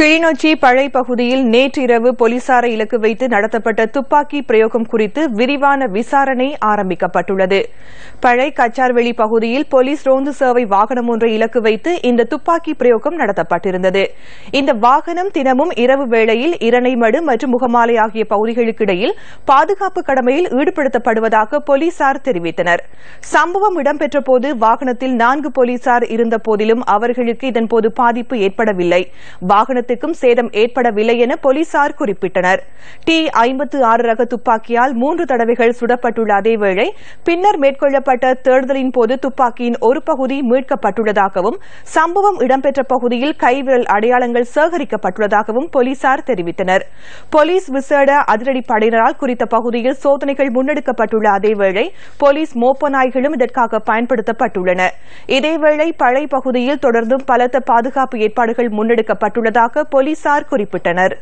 கிளிநொச்சி பழை பகுதியில் நேற்றிரவு போலீசாரை இலக்கு வைத்து நடத்தப்பட்ட துப்பாக்கி பிரயோகம் குறித்து விரிவான விசாரணை ஆரம்பிக்கப்பட்டுள்ளது. பழை கச்சார்வெளி பகுதியில் போலீஸ் ரோந்து சேவை வாகனம் ஒன்றை இலக்கு வைத்து இந்த துப்பாக்கி பிரயோகம் நடத்தப்பட்டிருந்தது. இந்த வாகனம் தினமும் இரவு வேளையில் இரணைமடு மற்றும் முகமாலை ஆகிய பகுதிகளுக்கு இடையில் பாதுகாப்பு கடமையில் ஈடுபடுத்தப்படுவதாக போலீசார் தெரிவித்தனர். சம்பவம் இடம்பெற்ற போது வாகனத்தில் நான்கு போலீசார் இருந்த போதிலும் அவர்களுக்கு இதன்போது பாதிப்பு ஏற்படவில்லை. வாகனத்தில் வாகனத்துக்கும் சேதம் ஏற்படவில்லை என போலீசார் குறிப்பிட்டனர். டி ஐம்பத்து ஆறு ரக துப்பாக்கியால் மூன்று தடவைகள் சுடப்பட்டுள்ள அதேவேளை பின்னர் மேற்கொள்ளப்பட்ட தேடுதலின் போது துப்பாக்கியின் ஒரு பகுதி மீட்கப்பட்டுள்ளதாகவும் சம்பவம் இடம்பெற்ற பகுதியில் கைவிரல் அடையாளங்கள் சேகரிக்கப்பட்டுள்ளதாகவும் போலீசார் தெரிவித்தனர். போலீஸ் விசேட அதிரடி படையினரால் குறித்த பகுதியில் சோதனைகள் முன்னெடுக்கப்பட்டுள்ள அதேவேளை போலீஸ் மோப்ப நாய்களும் இதற்காக பயன்படுத்தப்பட்டுள்ளன. இதேவேளை பழை பகுதியில் தொடர்ந்தும் பலத்த பாதுகாப்பு ஏற்பாடுகள் முன்னெடுக்கப்பட்டுள்ளதாக போலீசார் குறிப்பிட்டனர்.